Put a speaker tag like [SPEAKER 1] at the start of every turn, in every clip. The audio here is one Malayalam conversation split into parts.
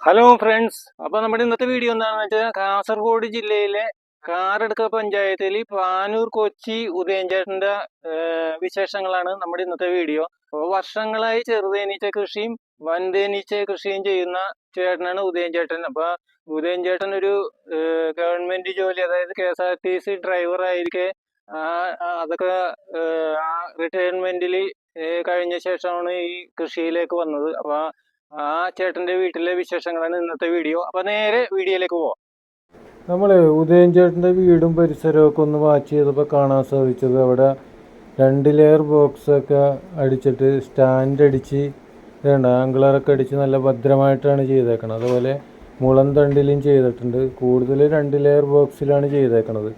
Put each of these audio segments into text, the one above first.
[SPEAKER 1] ഹലോ ഫ്രണ്ട്സ് അപ്പൊ നമ്മുടെ ഇന്നത്തെ വീഡിയോ എന്താണെന്ന് വെച്ചാൽ കാസർഗോഡ് ജില്ലയിലെ കാറടുക്ക പഞ്ചായത്തിൽ പാനൂർ കൊച്ചി ഉദയഞ്ചേട്ടന്റെ വിശേഷങ്ങളാണ് നമ്മുടെ ഇന്നത്തെ വീഡിയോ അപ്പോൾ വർഷങ്ങളായി ചെറുതേനീച്ച കൃഷിയും വൻതേനീച്ച കൃഷിയും ചെയ്യുന്ന ചേട്ടനാണ് ഉദയൻ ചേട്ടൻ അപ്പൊ ഉദയൻ ചേട്ടൻ ഒരു ഗവൺമെന്റ് ജോലി അതായത് K S R T C driver ആയിരിക്കെ. അതൊക്കെ റിട്ടയർമെന്റിൽ കഴിഞ്ഞ ശേഷമാണ് ഈ കൃഷിയിലേക്ക് വന്നത്. അപ്പൊ ആ ചേട്ടന്റെ വീട്ടിലെ വിശേഷങ്ങളാണ് ഇന്നത്തെ വീഡിയോ. അപ്പൊ നേരെ വീഡിയോയിലേക്ക് പോവാം.
[SPEAKER 2] നമ്മൾ ഉദയൻ ചേട്ടന്റെ വീടും പരിസരവും ഒക്കെ ഒന്ന് വാച്ച് ചെയ്തപ്പോൾ കാണാൻ സാധിച്ചത് അവിടെ രണ്ട് ലെയർ ബോക്സ് ഒക്കെ അടിച്ചിട്ട് സ്റ്റാൻഡ് അടിച്ച് വേണ്ട ആംഗിളറൊക്കെ അടിച്ച് നല്ല ഭദ്രമായിട്ടാണ് ചെയ്തേക്കണത്. അതുപോലെ മുളം തണ്ടിലും ചെയ്തിട്ടുണ്ട്. കൂടുതൽ രണ്ട് ലെയർ ബോക്സിലാണ് ചെയ്തേക്കണത്.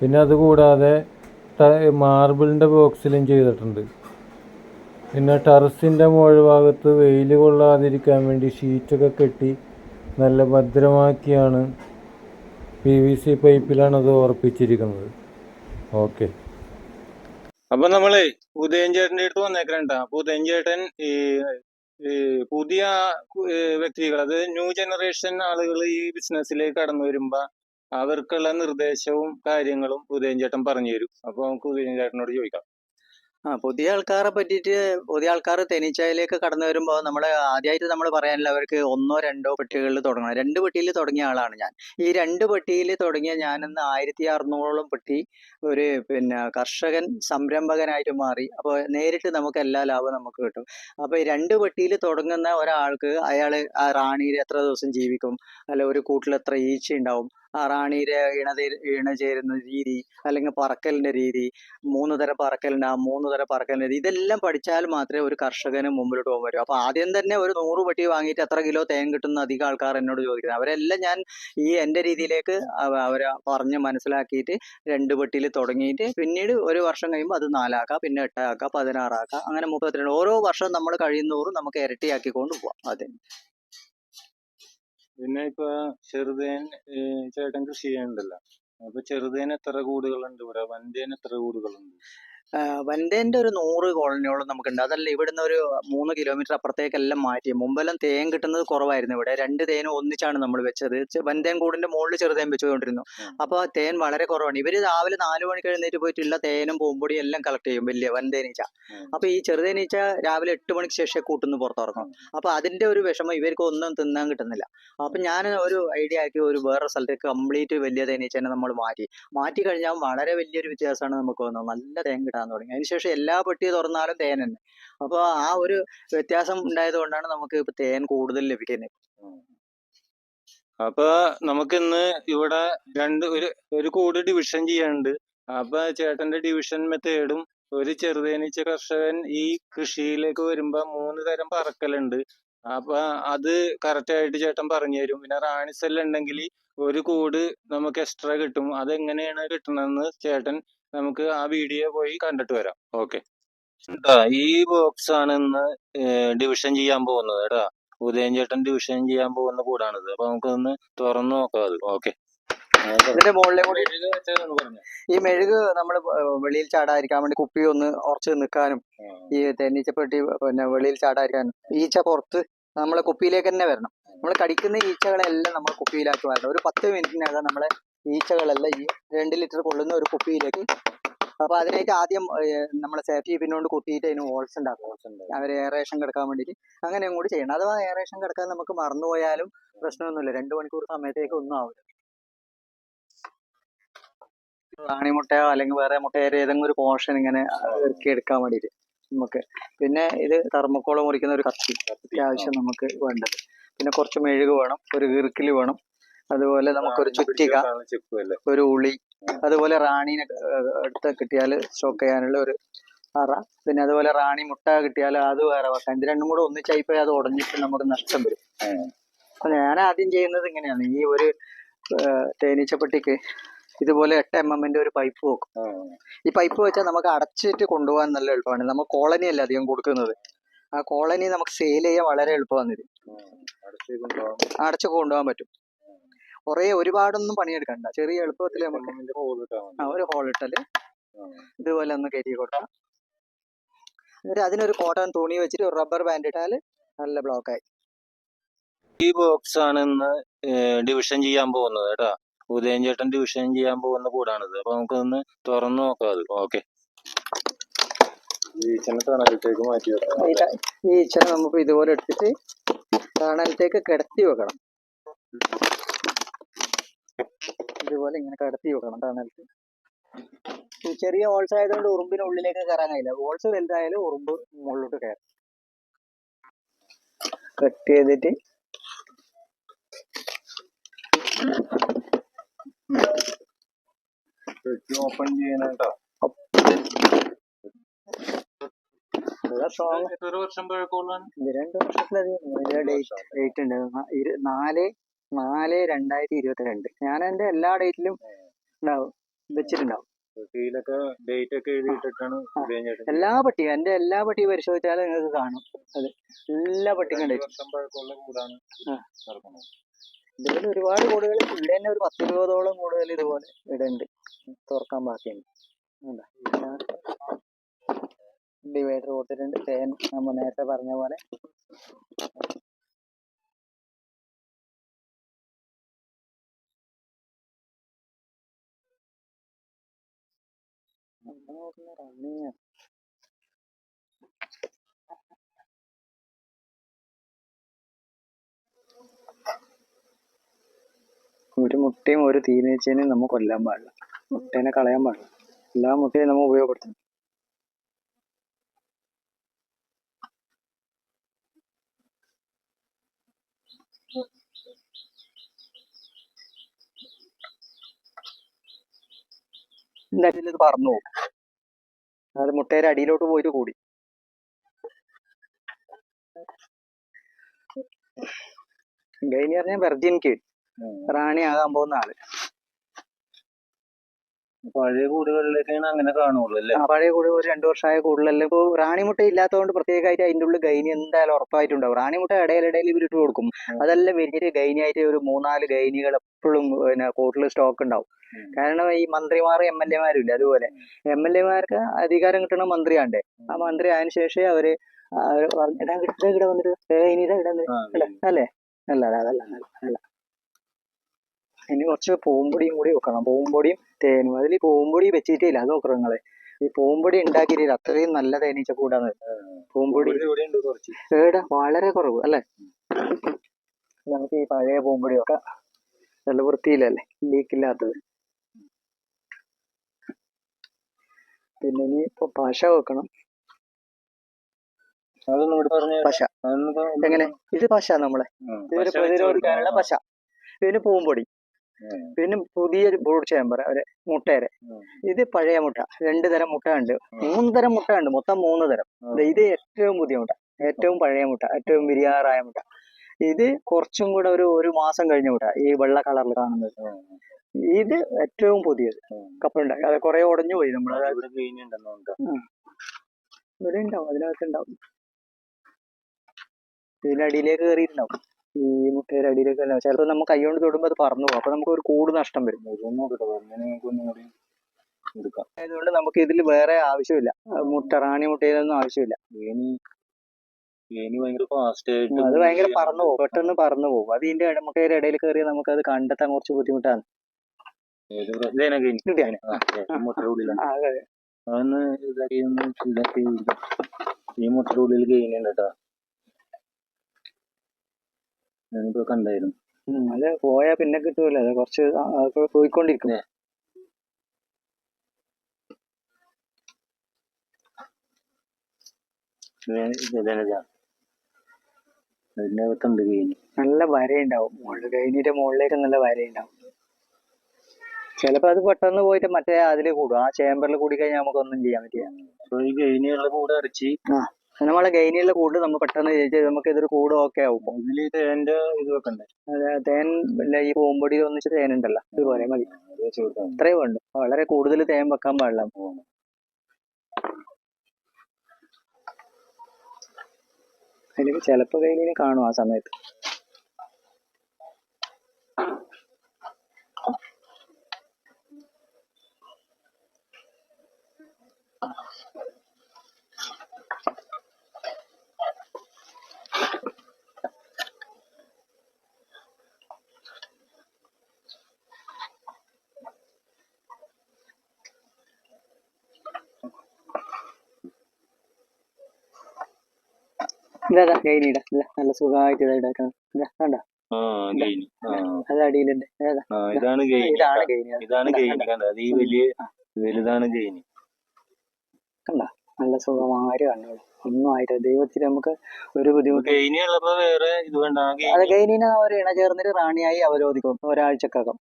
[SPEAKER 2] പിന്നെ അതുകൂടാതെ മാർബിളിന്റെ ബോക്സിലും ചെയ്തിട്ടുണ്ട്. പിന്നെ ടെറസിന്റെ മുകൾ ഭാഗത്ത് വെയിൽ കൊള്ളാതിരിക്കാൻ വേണ്ടി ഷീറ്റൊക്കെ കെട്ടി നല്ല ഭദ്രമാക്കിയാണ് പി വി സി പൈപ്പിലാണ് അത് ഉറപ്പിച്ചിരിക്കുന്നത്. ഓക്കെ.
[SPEAKER 1] അപ്പൊ നമ്മൾ ഉദയൻ ചേട്ടന്റെ അടുത്ത് വന്നേക്കണ്ട അപ്പൊ ഉദയൻ ചേട്ടൻ ഈ പുതിയ വ്യക്തികൾ അത് ന്യൂ ജനറേഷൻ ആളുകൾ ഈ ബിസിനസ്സിലേക്ക് കടന്നു വരുമ്പോ അവർക്കുള്ള നിർദ്ദേശവും കാര്യങ്ങളും ഉദയൻ ചേട്ടൻ പറഞ്ഞു തരും. അപ്പൊ നമുക്ക് ഉദയൻ ചേട്ടനോട് ചോദിക്കാം.
[SPEAKER 3] ആ പുതിയ ആൾക്കാരെ പറ്റിയിട്ട് പുതിയ ആൾക്കാർ തേനീച്ചയിലേക്ക് കടന്നു വരുമ്പോൾ നമ്മൾ ആദ്യമായിട്ട് നമ്മൾ പറയാനില്ല അവർക്ക് ഒന്നോ രണ്ടോ പെട്ടികളിൽ തുടങ്ങണം. രണ്ട് പെട്ടിയിൽ തുടങ്ങിയ ആളാണ് ഞാൻ. ഈ രണ്ട് പെട്ടിയിൽ തുടങ്ങിയ ഞാനിന്ന് ആയിരത്തി അറുന്നൂറോളം പെട്ടി ഒരു പിന്നെ കർഷകൻ സംരംഭകനായിട്ട് മാറി. അപ്പോൾ നേരിട്ട് നമുക്ക് എല്ലാ ലാഭവും നമുക്ക് കിട്ടും. അപ്പോൾ ഈ രണ്ട് പെട്ടിയിൽ തുടങ്ങുന്ന ഒരാൾക്ക് അയാൾ ആ റാണിയിൽ എത്ര ദിവസം ജീവിക്കും? അല്ല ഒരു കൂട്ടിൽ എത്ര ഈച്ച ഉണ്ടാവും റാണിയുടെ ഇണ ചേരുന്ന രീതി അല്ലെങ്കിൽ പറക്കലിന്റെ രീതി മൂന്ന് തരം പറക്കലുണ്ട് ആ മൂന്ന് തരം പറക്കലിന്റെ രീതി ഇതെല്ലാം പഠിച്ചാൽ മാത്രമേ ഒരു കർഷകന് മുമ്പിലോട്ട് പോകാൻ പറ്റൂ. അപ്പൊ ആദ്യം തന്നെ ഒരു നൂറ് പെട്ടി വാങ്ങിയിട്ട് എത്ര കിലോ തേൻ കിട്ടുന്ന അധികം ആൾക്കാർ എന്നോട് ചോദിക്കുന്നത്. അവരെല്ലാം ഞാൻ ഈ എന്റെ രീതിയിലേക്ക് അവരെ പറഞ്ഞ് മനസ്സിലാക്കിയിട്ട് രണ്ട് പെട്ടിയിൽ തുടങ്ങിയിട്ട് പിന്നീട് ഒരു വർഷം കഴിയുമ്പോൾ അത് നാലാക്കാം പിന്നെ എട്ടാക്കാം പതിനാറാക്കാം അങ്ങനെ മുപ്പത്തിരണ്ട്. ഓരോ വർഷം നമ്മൾ കഴിയുന്നോറും നമുക്ക് ഇരട്ടിയാക്കിക്കൊണ്ട് പോവാം. അതെ.
[SPEAKER 1] പിന്നെ ഇപ്പൊ ചെറുതേൻ ചേട്ടൻ കൃഷി ചെയ്യുന്നുണ്ടല്ലോ. അപ്പൊ ചെറുതേൻ എത്ര കൂടുകളുണ്ട് ഇവിടെ? വൻതേൻ എത്ര കൂടുകളുണ്ട്?
[SPEAKER 3] വൻതേന്റെ ഒരു നൂറ് കോളനിയോളം നമുക്കുണ്ട്. അതല്ല ഇവിടുന്ന് ഒരു മൂന്ന് കിലോമീറ്റർ അപ്പുറത്തേക്കെല്ലാം മാറ്റി. മുമ്പെല്ലാം തേൻ കിട്ടുന്നത് കുറവായിരുന്നു ഇവിടെ. രണ്ട് തേൻ ഒന്നിച്ചാണ് നമ്മൾ വെച്ചത്. വൻതേൻ കൂടിന്റെ മുകളിൽ ചെറുതേൻ വെച്ചുകൊണ്ടിരുന്നു.
[SPEAKER 1] അപ്പൊ
[SPEAKER 3] ആ തേൻ വളരെ കുറവാണ്. ഇവർ രാവിലെ നാല് മണിക്ക് എഴുന്നേറ്റ് പോയിട്ടുള്ള തേനും പൂമ്പൊടിയും എല്ലാം കളക്ട് ചെയ്യും. വലിയ വൻതേനീച്ച.
[SPEAKER 1] അപ്പോൾ
[SPEAKER 3] അപ്പൊ ഈ ചെറുതേനീച്ച രാവിലെ എട്ട് മണിക്ക് ശേഷം കൂട്ടുന്നു പുറത്തിറങ്ങും. അപ്പൊ അതിന്റെ ഒരു വിഷമം ഇവർക്ക് ഒന്നും തിന്നാൻ കിട്ടുന്നില്ല. അപ്പൊ ഞാൻ ഒരു ഐഡിയ ആക്കി ഒരു വേറെ സ്ഥലത്തേക്ക് കംപ്ലീറ്റ് വലിയ തേനീച്ചനെ നമ്മൾ മാറ്റി. മാറ്റി കഴിഞ്ഞാൽ വളരെ വലിയൊരു വ്യത്യാസമാണ് നമുക്ക് വന്നത്. നല്ല തേൻ കിട്ടാൻ തുടങ്ങി. അതിനുശേഷം എല്ലാ പെട്ടി തുറന്നാലും തേൻ തന്നെ. അപ്പോൾ ആ ഒരു വ്യത്യാസം ഉണ്ടായത് കൊണ്ടാണ് നമുക്ക് ഇപ്പൊ തേൻ കൂടുതൽ ലഭിക്കുന്നത്.
[SPEAKER 1] അപ്പൊ നമുക്കിന്ന് ഇവിടെ രണ്ട് ഒരു ഒരു കൂട് ഡിവിഷൻ ചെയ്യാനുണ്ട്. അപ്പൊ ചേട്ടന്റെ ഡിവിഷൻ മെത്തേഡും ഒരു ചെറുതേനീച്ച കർഷകൻ ഈ കൃഷിയിലേക്ക് വരുമ്പോ മൂന്ന് തരം പറക്കലുണ്ട്. അപ്പൊ അത് കറക്റ്റ് ആയിട്ട് ചേട്ടൻ പറഞ്ഞു തരും. പിന്നെ റാണിസെല്ലുണ്ടെങ്കിൽ ഒരു കൂട് നമുക്ക് എക്സ്ട്രാ കിട്ടും. അതെങ്ങനെയാണ് കിട്ടണമെന്ന് ചേട്ടൻ നമുക്ക് ആ വീഡിയോ പോയി കണ്ടിട്ട് വരാം. ഓക്കെ ഈ ബോക്സ് ആണ് ഇന്ന് ഡിവിഷൻ ചെയ്യാൻ പോകുന്നത് കേട്ടാ. ഉദയൻ ചേട്ടൻ ഡിവിഷൻ ചെയ്യാൻ പോകുന്ന കൂടാണിത്. അപ്പൊ നമുക്കൊന്ന് തുറന്നു നോക്കാം അത്. ഓക്കെ
[SPEAKER 3] ഇതിന്റെ മുകളിലെ കൂടി ഈ മെഴുക് നമ്മൾ വെളിയിൽ ചാടാതിരിക്കാൻ വേണ്ടി കുപ്പി ഒന്ന് ഉറച്ച് നിൽക്കാനും ഈ തേനീച്ചപ്പെട്ടി പിന്നെ വെളിയിൽ ചാടാതിരിക്കാനും ഈച്ച പുറത്ത് നമ്മളെ കുപ്പിയിലേക്ക് തന്നെ വരണം. നമ്മൾ കടിക്കുന്ന ഈച്ചകളെല്ലാം നമ്മൾ കുപ്പിയിലാക്കി വരണം ഒരു പത്ത് മിനിറ്റിനകം നമ്മളെ ഈച്ചകളെല്ലാം ഈ രണ്ട് ലിറ്റർ കൊള്ളുന്ന ഒരു കുപ്പിയിലേക്ക് അപ്പൊ അതിനായിട്ട് ആദ്യം നമ്മളെ സേഫ്റ്റി പിന്നോണ്ട് കുത്തിയിട്ട് അതിന് ഹോൾസ് ഉണ്ടാക്കും. അവർ എയറേഷൻ കിടക്കാൻ വേണ്ടിയിട്ട്. അങ്ങനെ കൂടി ചെയ്യണം. അഥവാ എയറേഷൻ കിടക്കാൻ നമുക്ക് മറന്നുപോയാലും പ്രശ്നമൊന്നുമില്ല. രണ്ടു മണിക്കൂർ സമയത്തേക്ക് ഒന്നും ആവില്ല റാണിമുട്ടയോ അല്ലെങ്കിൽ വേറെ മുട്ടയുടെ ഏതെങ്കിലും ഒരു പോർഷൻ ഇങ്ങനെ ഇറക്കി എടുക്കാൻ വേണ്ടിയിട്ട് നമുക്ക്. പിന്നെ ഇത് തെർമക്കോൾ മുറിക്കുന്ന ഒരു കത്തി. അത്യാവശ്യം നമുക്ക് വേണ്ടത്. പിന്നെ കുറച്ച് മെഴുക് വേണം. ഒരു ഈർക്കിൽ വേണം. അതുപോലെ നമുക്കൊരു ചുറ്റിക ഒരു ഉളി അതുപോലെ റാണീനെ അടുത്ത് എടുത്ത് കിട്ടിയാൽ സ്റ്റോക്ക് ചെയ്യാനുള്ള ഒരു അറ. പിന്നെ അതുപോലെ റാണി മുട്ട കിട്ടിയാൽ അത് വേറെ വെക്കാം. ഇത് രണ്ടും കൂടെ ഒന്നിച്ചായി പോയി അത് ഉടഞ്ഞിട്ട് നമുക്ക് നഷ്ടം വരും. അപ്പൊ ഞാൻ ആദ്യം ചെയ്യുന്നത് ഇങ്ങനെയാണ്. ഈ ഒരു തേനീച്ചപ്പെട്ടിക്ക് ഇതുപോലെ എട്ട് എം എമ്മിന്റെ ഒരു പൈപ്പ് വെക്കും. ഈ പൈപ്പ് വെച്ചാൽ നമുക്ക് അടച്ചിട്ട് കൊണ്ടുപോകാൻ നല്ല എളുപ്പമാണ്. നമ്മൾ കോളനി അല്ല അധികം കൊടുക്കുന്നത്. ആ കോളനി നമുക്ക് സെയിൽ ചെയ്യാൻ വളരെ എളുപ്പമാണ് ഇത്. അടച്ചു കൊണ്ടുപോകാൻ പറ്റും. കുറേ ഒരുപാടൊന്നും പണിയെടുക്കണ്ട. ചെറിയ എളുപ്പത്തിൽ നമുക്ക് ആ ഒരു ഹോൾ ഇട്ടൽ ഇതുപോലെ ഒന്ന് കയറ്റി കൊടുക്കാം. എന്നിട്ട് അതിനൊരു കോട്ടൺ തുണി വെച്ചിട്ട് ഒരു റബ്ബർ ബാൻഡ് ഇട്ടാൽ നല്ല ബ്ലോക്കായി.
[SPEAKER 1] ഈ ബോക്സ് ആണ് ഇന്ന് ഡിവിഷൻ ചെയ്യാൻ പോകുന്നത് കേട്ടോ. ഉദയൻ ചേട്ടൻ ഡിവിഷൻ ചെയ്യാൻ പോകുന്ന കൂടാണിത്. അപ്പൊ നമുക്കൊന്ന് തുറന്നു നോക്കാം അത്. ഓക്കെ. തണലത്തേക്ക് മാറ്റി വെക്കാം.
[SPEAKER 3] ഈച്ചനെ നമുക്ക് ഇതുപോലെ എടുത്തിട്ട് തണലത്തേക്ക് കിടത്തി വെക്കണം. ഇതുപോലെ ഇങ്ങനെ കടത്തി വെക്കണം തണലത്ത് ചെറിയ ഹോൾസ് ആയതുകൊണ്ട് ഉറുമ്പിന് ഉള്ളിലേക്ക് കയറാൻ കഴിയില്ല. ഹോൾസ് വലുതായാലും ഉറുമ്പ് മുകളിലോട്ട് കയറും. കട്ട് ചെയ്തിട്ട്
[SPEAKER 1] ഓപ്പൺ പഴക്കമുള്ളതാണ്
[SPEAKER 3] ഇത് രണ്ട് വർഷത്തിലധികം. ഡേറ്റ് ഡേറ്റ് ഉണ്ട്. നാല് നാല് രണ്ടായിരത്തി ഇരുപത്തി രണ്ട് ഞാൻ എന്റെ എല്ലാ ഡേറ്റിലും ഉണ്ടാവും. വെച്ചിട്ടുണ്ടാവും.
[SPEAKER 1] കീഴിലൊക്കെ ഡേറ്റ് ഒക്കെ എഴുതിയിട്ടിട്ടാണ് ഉദയൻ
[SPEAKER 3] എല്ലാ പട്ടിയും എന്റെ എല്ലാ പട്ടിയും പരിശോധിച്ചാലും നിങ്ങൾക്ക് കാണും. അതെ എല്ലാ പട്ടിയും
[SPEAKER 1] ഇതുപോലെ
[SPEAKER 3] ഇതിൽ ഒരുപാട് കൂടുകൾ ഇവിടെ തന്നെ ഒരു പത്ത് ഇരുപതോളം കൂടുതൽ ഇതുപോലെ ഇവിടെ ഉണ്ട്. തുറക്കാൻ ബാക്കിയുണ്ട്. ഡിവൈഡർ കൊടുത്തിട്ടുണ്ട്. തേൻ നമ്മൾ നേരത്തെ പറഞ്ഞ പോലെ. നോക്കുന്ന റണ്ണിങ് ഒരു മുട്ടയും ഒരു തീനേച്ചേനെയും നമ്മൾ കൊല്ലാൻ പാടില്ല. മുട്ടേനെ കളയാൻ പാടില്ല. എല്ലാ മുട്ടയും നമ്മൾ ഉപയോഗപ്പെടുത്തണം എന്തായാലും ഇത് പറന്നു പോകും. അത് മുട്ടയുടെ അടിയിലോട്ട് പോയിട്ട് കൂടി. ഗൈനി പറഞ്ഞ വെർജിൻ കീഡ് റാണി ആകാൻ പോകുന്ന ആൾ.
[SPEAKER 1] പഴയ കൂടുകളിലേക്കാണ് അങ്ങനെ കാണുള്ളൂ അല്ലേ?
[SPEAKER 3] ആ, പഴയ കൂട് ഒരു രണ്ടു വർഷമായ കൂടുതലല്ലേ ഇപ്പോൾ റാണിമുട്ട ഇല്ലാത്തതുകൊണ്ട് പ്രത്യേകമായിട്ട് അതിന്റെ ഉള്ളിൽ ഗൈനി എന്തായാലും ഉറപ്പായിട്ടുണ്ടാവും. റാണിമുട്ട ഇടയിലിടയിൽ ഇട്ട് കൊടുക്കും.
[SPEAKER 1] ഉം.
[SPEAKER 3] അതെല്ലാം വലിയ ഗൈനിയായിട്ട് ഒരു മൂന്നാൽ ഗൈനികൾ എപ്പോഴും പിന്നെ കോട്ടിൽ സ്റ്റോക്ക് ഉണ്ടാവും.
[SPEAKER 1] ഉം.
[SPEAKER 3] കാരണം ഈ മന്ത്രിമാർ എം എൽ എമാരും ഇല്ല അതുപോലെ. എം എൽ എമാർക്ക് അധികാരം കിട്ടണ മന്ത്രിയാണ്ടേ. ആ മന്ത്രി ആയതിനു ശേഷം അവർ ആ, അവർ പറഞ്ഞു, "എടാ, ഇതാ ഇവിടെ വന്നിട്ട് ഗൈനി ഇതാ ഇവിടെ വന്നിട്ട്
[SPEAKER 1] ആ,
[SPEAKER 3] അല്ല? അല്ലേ? അല്ല അല്ല അതല്ല അല്ല ഇനി കുറച്ച് പൂമ്പൊടിയും കൂടി വെക്കണം. പൂമ്പൊടിയും തേനും. അതിൽ പൂമ്പൊടി വെച്ചിട്ടില്ല അത് നോക്കണം നിങ്ങൾ. ഈ പൂമ്പൊടി ഉണ്ടാക്കിയിട്ടില്ല അത്രയും നല്ല തേനീച്ച കൂടാന്ന് പൂമ്പൊടി ഏടാ വളരെ കുറവ് അല്ലേ? നമുക്ക് ഈ പഴയ പൂമ്പൊടി വെക്കാം നല്ല വൃത്തിയില്ലല്ലേ ലീക്കില്ലാത്തത്. പിന്നെ ഇനി ഇപ്പൊ പശ വെക്കണം. പശ. എങ്ങനെ? ഇത് പശ നമ്മളെ. ഇതിന് പ്രതിരോധിക്കാനുള്ള പശ. പിന്നെ പൂമ്പൊടി. പിന്നെ പുതിയ ബ്രൂഡ് ചേമ്പർ അവരെ
[SPEAKER 1] മുട്ടയുടെ.
[SPEAKER 3] ഇത് പഴയ മുട്ട. രണ്ട് തരം മുട്ട ഉണ്ട് മൂന്ന് തരം മുട്ട ഉണ്ട് മൊത്തം മൂന്ന് തരം. ഇത് ഏറ്റവും പുതിയ മുട്ട. ഏറ്റവും പഴയ മുട്ട. ഏറ്റവും വിരിയാറായ മുട്ട. ഇത് കുറച്ചും കൂടെ ഒരു ഒരു മാസം കഴിഞ്ഞ മുട്ട. ഈ വെള്ള കളറിൽ കാണുന്നത്. ഇത് ഏറ്റവും പുതിയത്.
[SPEAKER 1] ഉം.
[SPEAKER 3] കപ്പുണ്ടായി അത് കുറെ ഉടഞ്ഞു പോയി നമ്മൾ
[SPEAKER 1] ഇവിടെ
[SPEAKER 3] ഉണ്ടാവും അതിനകത്ത് ഉണ്ടാവും ഇതിനടിയിലേക്ക് കയറിയിട്ടുണ്ടാവും ഈ മുട്ടയുടെ അടിയിലേക്ക് ചിലപ്പോൾ നമ്മൾ കൈകൊണ്ട് തൊടുമ്പോൾ അത് പറന്നു പോകും. അപ്പൊ നമുക്ക് ഒരു കൂട് നഷ്ടം വരും.
[SPEAKER 1] എടുക്കാം.
[SPEAKER 3] അതുകൊണ്ട് നമുക്ക് ഇതിൽ വേറെ ആവശ്യമില്ല. മുട്ട റാണി മുട്ടയിലൊന്നും ആവശ്യമില്ല. അത് ഭയങ്കര പറന്നു പോകും. പെട്ടെന്ന് പറന്നു പോകും. അത് ഇതിന്റെ മുട്ടയുടെ ഇടയിൽ കയറിയാൽ നമുക്ക് അത് കണ്ടെത്താൻ കുറച്ച് ബുദ്ധിമുട്ടാണ്.
[SPEAKER 1] ഈ മുട്ടയുടെ ഉള്ളിൽ ഗെയിൻ ഉണ്ട് കേട്ടോ ഞാനിപ്പോ
[SPEAKER 3] ഉണ്ടായിരുന്നു. അത് പോയാ പിന്നെ കിട്ടൂല. അത് കുറച്ച് പോയിക്കൊണ്ടിരിക്കും. നല്ല വരയുണ്ടാവും. മുകളിൽ കഴിഞ്ഞിട്ട് മുകളിലേക്ക് നല്ല വരയുണ്ടാവും. ചിലപ്പോ അത് പെട്ടെന്ന് പോയിട്ട് മറ്റേ അതിൽ കൂടും. ആ ചേമ്പറിൽ കൂടി കഴിഞ്ഞാൽ നമുക്കൊന്നും ചെയ്യാൻ പറ്റില്ല.
[SPEAKER 1] കൂടെ അടച്ച്
[SPEAKER 3] ആ. നമ്മളെ ഗൈനിയുള്ള കൂട് നമ്മൾ പെട്ടെന്ന് ജയിച്ച് നമുക്ക് ഇതൊരു കൂട് ഓക്കെ ആവും
[SPEAKER 1] ഇതിൽ തേന്റെ ഇത് വെക്കണ്ടേ?
[SPEAKER 3] അത് തേൻ ഈ പൂമ്പൊടി ഒന്നിച്ച് തേൻ ഉണ്ടല്ലോ ഇതുപോലെ മതി.
[SPEAKER 1] അത്
[SPEAKER 3] ഉണ്ട് വളരെ കൂടുതൽ തേൻ വെക്കാൻ പാടില്ല. അതിൽ ചിലപ്പോ കയ്യിലിനെ കാണും ആ സമയത്ത്. ഇതാ നല്ല സുഖമായിട്ട് ഇതാ ഇതാക്കണം ഇതാ കണ്ടോ?
[SPEAKER 1] ആ ഗെയിനി ആ.
[SPEAKER 3] അത് അടിയിലുണ്ട്.
[SPEAKER 1] ഇതാണ്
[SPEAKER 3] ഇതാണ് ഗൈനി
[SPEAKER 1] അത് ഈ വലിയ വലുതാണ്
[SPEAKER 3] കണ്ടോ? നല്ല സുഖമായിട്ട് കണ്ടോളൂ ഒന്നും ആയിട്ട് ദൈവത്തിന് നമുക്ക് ഒരു ബുദ്ധിമുട്ട് അത് ഗൈനിനെ അവർ ഇണ ചേർന്നിട്ട് റാണിയായി അവരോധിക്കും ഒരാഴ്ചക്കകം.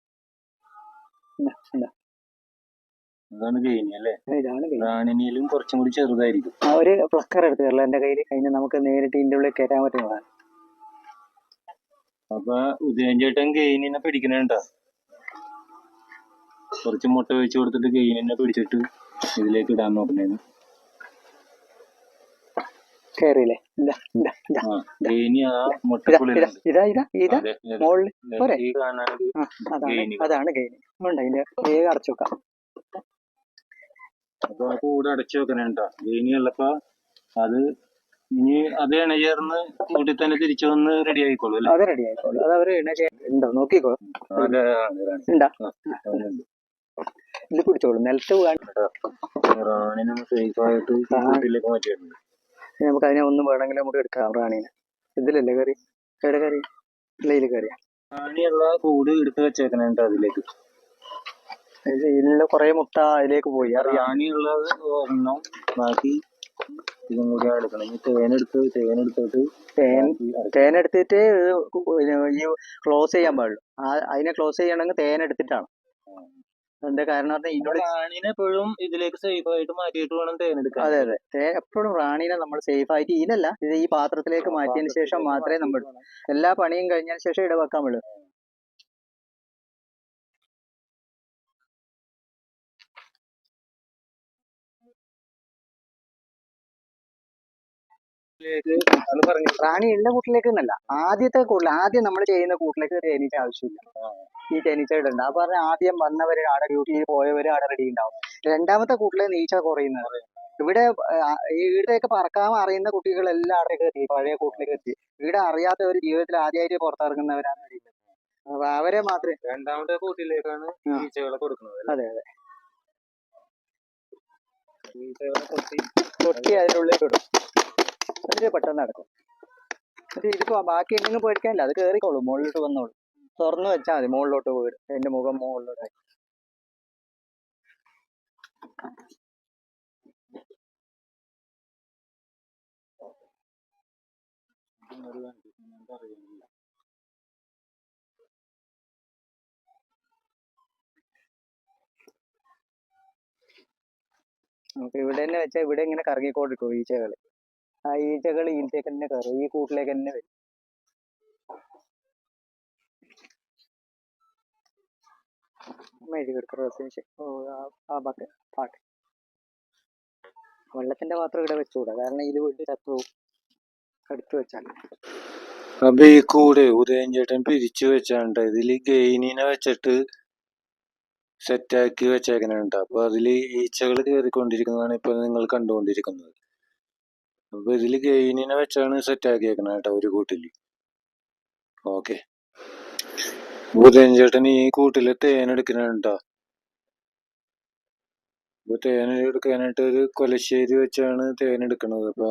[SPEAKER 1] അതാണ് ഗെയിനി അല്ലേ?
[SPEAKER 3] ഇതാണ്
[SPEAKER 1] റാണിനിയിലും കുറച്ചും കൂടി ചെറുതായിരിക്കും.
[SPEAKER 3] ആ ഒരു പ്ലക്കർ എടുത്ത് തരല എന്റെ കയ്യിൽ കഴിഞ്ഞ് നമുക്ക് നേരിട്ട് ഇതിന്റെ ഉള്ളിൽ കയറ്റാൻ പറ്റുന്നതാണ്
[SPEAKER 1] അപ്പൊ ഉദയൻ ചേട്ടൻ ഗെയിനിനെ പിടിക്കണേണ്ട കുറച്ച് മുട്ട വെച്ച് കൊടുത്തിട്ട് ഗെയിനിനെ പിടിച്ചിട്ട് ഇതിലേക്ക് ഇടാൻ നോക്കണേന്ന്.
[SPEAKER 3] കയറിയില്ലേ
[SPEAKER 1] ഗെയിനി ആ
[SPEAKER 3] ഇതാ ഇതാ ഇതാ ഇതാ. മുകളിൽ പോരെ? അതാണ്. അതാണ് ഗെയിനി. ഉണ്ട് അതിന്റെ വേഗം അടച്ചു വെക്കാം.
[SPEAKER 1] അപ്പൊ ആ കൂട് അടച്ചു വെക്കണേണ്ട ഗെയിനി ഉള്ളപ്പോ അത് ഇനി അത് ഇണചേർന്ന് കൂട്ടി തന്നെ തിരിച്ചു വന്ന് റെഡി ആയിക്കോളൂ അല്ലേ?
[SPEAKER 3] അത് റെഡി ആയിക്കോളൂ. അത് അവർ ഉണ്ടോ? നോക്കിക്കോ.
[SPEAKER 1] അതെ, അതെ, റാണി.
[SPEAKER 3] ഉണ്ടാ. ഇത് പിടിച്ചോളൂ നിലത്ത്
[SPEAKER 1] റാണിനെ സേഫ് ആയിട്ട് ഈ മാറ്റിയിട്ടുണ്ട്.
[SPEAKER 3] നമുക്ക് അതിനെ ഒന്നും വേണമെങ്കിൽ നമുക്ക് എടുക്കാം റാണീനെ. ഇതിലല്ലേ കറി? എവിടെ കറി? ഇല്ല കറിയാ?
[SPEAKER 1] റാണിയുള്ള കൂട് എടുത്ത് വെച്ചേക്കണേണ്ട അതിലേക്ക്.
[SPEAKER 3] ഇതിലുള്ള കുറെ മുട്ട അതിലേക്ക് പോയി.
[SPEAKER 1] റാണിയുള്ളത് ഒരെണ്ണം. ബാക്കി ഇതും കൂടി എടുക്കണം. ഈ തേനെടുത്ത് തേനെടുത്തിട്ട്
[SPEAKER 3] തേൻ തേനെടുത്തിട്ട് ഈ ക്ലോസ് ചെയ്യാൻ പാടുള്ളൂ. ആ അതിനെ ക്ലോസ് ചെയ്യണമെങ്കിൽ തേൻ എടുത്തിട്ടാണ്. എന്താ കാരണം പറഞ്ഞാൽ ഇതിനോട്
[SPEAKER 1] റാണിനെ എപ്പോഴും ഇതിലേക്ക് സേഫ് ആയിട്ട് മാറ്റിയിട്ട് വേണം തേനെടുക്കാൻ
[SPEAKER 3] അതെ അതെ. തേൻ എപ്പോഴും റാണിനെ നമ്മൾ സേഫ് ആയിട്ട് ഇതിലല്ല ഇത് ഈ പാത്രത്തിലേക്ക് മാറ്റിയതിന് ശേഷം മാത്രമേ നമ്മൾ എല്ലാ പണിയും കഴിഞ്ഞതിന് ശേഷം ഇടവെക്കാൻ വെക്കാൻ റാണി എല്ലാ കൂട്ടിലേക്ക് എന്നല്ല. ആദ്യത്തെ കൂട്ടിൽ ആദ്യം നമ്മൾ ചെയ്യുന്ന കൂട്ടിലേക്ക് തേനീച്ച ആവശ്യമില്ല. ഈ തേനീച്ച ഇടണ്ട. അപ്പൊ പറഞ്ഞ ആദ്യം വന്നവര് ആടെ ഡ്യൂട്ടിയിൽ പോയവര് ആടെ റെഡി ഉണ്ടാവും. രണ്ടാമത്തെ കൂട്ടിലെ നീച്ച കുറയുന്നത്. ഇവിടെ ആ, ഈ ഇവിടെയൊക്കെ പറക്കാൻ അറിയുന്ന കുട്ടികളെല്ലാം അവിടേക്ക് എത്തി. പഴയ കൂട്ടിലേക്ക് എത്തി. ഇവിടെ അറിയാത്തവർ ജീവിതത്തിൽ ആദ്യമായിട്ട് പുറത്തിറങ്ങുന്നവരാണ് അവരെ മാത്രമേ
[SPEAKER 1] രണ്ടാമത്തെ കൂട്ടിലേക്കാണ്
[SPEAKER 3] നീച്ചകളെ
[SPEAKER 1] ഈച്ചകളെ കൊടുക്കുന്നത്
[SPEAKER 3] അതെ അതെ.
[SPEAKER 1] ഈച്ചകളെ കൊട്ടി
[SPEAKER 3] തൊട്ടി അതിന്റെ ഉള്ളിലേക്ക് ഇടും. അതിന് പെട്ടെന്ന് നടക്കും. എന്നിട്ട് ഇതിപ്പോ ബാക്കി എന്തെങ്കിലും പേടിക്കാനില്ല. അത് കേറിക്കോളും. മുകളിലോട്ട് വന്നോളൂ. തുറന്നു വെച്ചാൽ മതി. മുകളിലോട്ട് വീട് അതിന്റെ മുഖം മുകളിലോട്ട്. നമുക്ക് ഇവിടെ തന്നെ വെച്ചാൽ ഇവിടെ ഇങ്ങനെ കറങ്ങിക്കൊണ്ടിരിക്കും ഈച്ചകൾ ഈച്ചകൾ ഇതിലേക്ക് തന്നെ കയറും ഈ കൂട്ടിലേക്ക് തന്നെ വരും പാട്ട് വെള്ളത്തിന്റെ പാത്രം ഇവിടെ വെച്ചുകൂടാ കാരണം ഇതിൽ വീട്ടിൽ ചത്തു പോകും എടുത്തു വെച്ചാൽ
[SPEAKER 2] അപ്പൊ ഈ കൂടെ ഉദയഞ്ചേട്ടൻ പിരിച്ചു വെച്ചാണ്ട് ഇതിൽ ഗെയിനിനെ വെച്ചിട്ട് സെറ്റാക്കി വെച്ചേക്കണുണ്ട്. അപ്പൊ അതിൽ ഈച്ചകൾ കയറിക്കൊണ്ടിരിക്കുന്നതാണ് ഇപ്പൊ നിങ്ങൾ കണ്ടുകൊണ്ടിരിക്കുന്നത്. അപ്പൊ ഇതിൽ ഗെയിനിനെ വെച്ചാണ് സെറ്റാക്കിയേക്കണത് കേട്ടോ ഒരു കൂട്ടിൽ. ഓക്കെ. ഭൂതേഞ്ചേട്ടൻ ചേട്ടൻ ഈ കൂട്ടിൽ തേനെടുക്കണുണ്ടോ അപ്പൊ തേൻ എടുക്കാനായിട്ട് ഒരു കൊലശ്ശേരി വെച്ചാണ് തേനെടുക്കണത് അപ്പൊ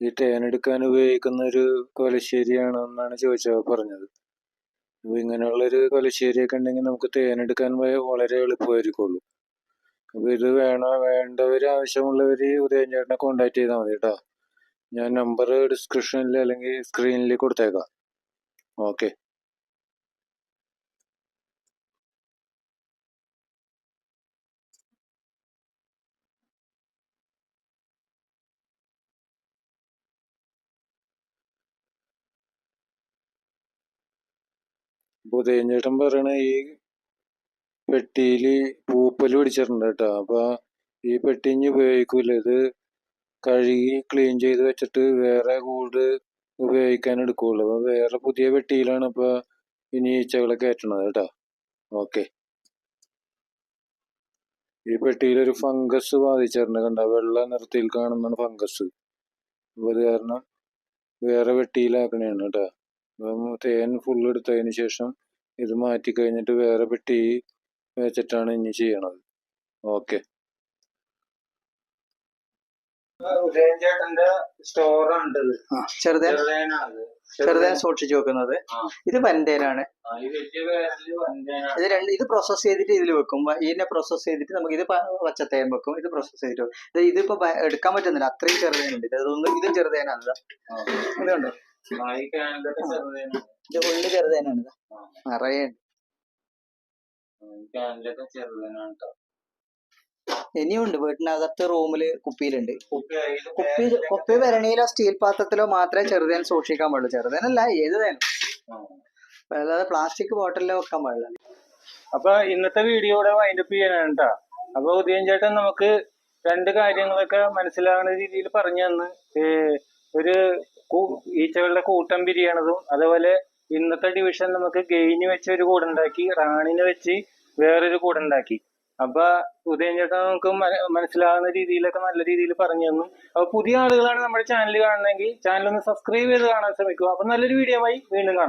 [SPEAKER 2] ഈ തേനെടുക്കാൻ ഉപയോഗിക്കുന്ന ഒരു കൊലശ്ശേരിയാണോ എന്നാണ് ചോദിച്ചത് പറഞ്ഞത്. അപ്പൊ ഇങ്ങനെയുള്ളൊരു കൊലശ്ശേരിയൊക്കെ ഉണ്ടെങ്കിൽ നമുക്ക് തേനെടുക്കാൻ വളരെ എളുപ്പമായിരിക്കുള്ളൂ. ഇത് വേണോ വേണ്ടവർ ആവശ്യമുള്ളവര് ഉദയൻ ചേട്ടനെ കോണ്ടാക്ട് ചെയ്താൽ മതി കേട്ടോ. ഞാൻ നമ്പർ ഡിസ്ക്രിപ്ഷനിൽ അല്ലെങ്കിൽ സ്ക്രീനിൽ കൊടുത്തേക്കാം. ഓക്കെ ഉദയൻ ചേട്ടൻ പറയണ ഈ പെട്ടിയിൽ പൂപ്പൽ പിടിച്ചിട്ടുണ്ട് കേട്ടോ. അപ്പൊ ഈ പെട്ടി ഇനി ഉപയോഗിക്കൂല. ഇത് കഴുകി ക്ലീൻ ചെയ്ത് വെച്ചിട്ട് വേറെ കൂട് ഉപയോഗിക്കാൻ എടുക്കുള്ളൂ. അപ്പൊ വേറെ പുതിയ പെട്ടിയിലാണ് ഇപ്പൊ ഇനി ഈച്ചകളെ കയറ്റണത് കേട്ടോ. ഓക്കെ. ഈ പെട്ടിയിൽ ഒരു ഫംഗസ് ബാധിച്ചിട്ടുണ്ട് കണ്ട? വെള്ള നിറത്തിൽ കാണുന്ന ഫംഗസ്. അപ്പൊ അത് കാരണം വേറെ പെട്ടിയിലാക്കണേണ് കേട്ടോ. അപ്പം തേൻ ഫുള്ള് എടുത്തതിന് ശേഷം ഇത് മാറ്റി കഴിഞ്ഞിട്ട് വേറെ പെട്ടി വെച്ചിട്ടാണ് ഇനി ചെയ്യണത്. ഓക്കെ.
[SPEAKER 3] ചെറുതേൻ സൂക്ഷിച്ചു വെക്കുന്നത്. ഇത് വൻതേനാണ്. ഇത് രണ്ട് ഇത് പ്രോസസ് ചെയ്തിട്ട് ഇതിൽ വെക്കും. ഇതിനെ പ്രോസസ് ചെയ്തിട്ട് നമുക്ക് ഇത് പച്ചത്തേൻ വെക്കും. ഇത് പ്രോസസ് ചെയ്തിട്ട് വെക്കും. ഇത് ഇതിപ്പോ എടുക്കാൻ പറ്റുന്നില്ല. അത്രയും ചെറുതേനുണ്ട്. ഇത് അതൊന്നും ഇതും ചെറുതേനാണ്
[SPEAKER 1] ഇതുണ്ടോ.
[SPEAKER 3] ഇത് ഉള്ളി ചെറുതേനാണ്. നിറയെ. ഉണ്ട്.
[SPEAKER 1] ചെറുതേനാണ്.
[SPEAKER 3] ഇനിയുണ്ട്. വീട്ടിനകത്ത് റൂമിൽ കുപ്പിയിലുണ്ട്.
[SPEAKER 1] കുപ്പി
[SPEAKER 3] കുപ്പി ഭരണിയിലോ സ്റ്റീൽ പാത്രത്തിലോ മാത്രമേ ചെറുതേൻ സൂക്ഷിക്കാൻ പാടുള്ളൂ. ചെറുതേനല്ല ഏത് തേനും. അല്ലാതെ പ്ലാസ്റ്റിക് ബോട്ടിലിലോ വെക്കാൻ പാടില്ല.
[SPEAKER 1] അപ്പൊ ഇന്നത്തെ വീഡിയോയുടെ വൈൻഡപ്പ് ചെയ്യാനാണ് കേട്ടോ അപ്പൊ ഉദയൻ ചേട്ടൻ നമുക്ക് രണ്ട് കാര്യങ്ങളൊക്കെ മനസ്സിലാകുന്ന രീതിയിൽ പറഞ്ഞു തന്ന്. ഒരു ഈച്ചകളുടെ കൂട്ടം പിരിയണതും അതുപോലെ ഇന്നത്തെ ഡിവിഷൻ നമുക്ക് ഗെയിന് വെച്ച് ഒരു കൂടുണ്ടാക്കി റാണിന് വെച്ച് വേറൊരു കൂടുണ്ടാക്കി. അപ്പൊ ഉദയൻ ചേട്ടൻ നമുക്ക് മന- മനസ്സിലാകുന്ന രീതിയിലൊക്കെ നല്ല രീതിയിൽ പറഞ്ഞു തന്നു. അപ്പൊ പുതിയ ആളുകളാണ് നമ്മുടെ ചാനൽ കാണണമെങ്കിൽ ചാനൽ ഒന്ന് സബ്സ്ക്രൈബ് ചെയ്ത് കാണാൻ ശ്രമിക്കുക. അപ്പൊ നല്ലൊരു വീഡിയോ ആയി വീണ്ടും കാണാം.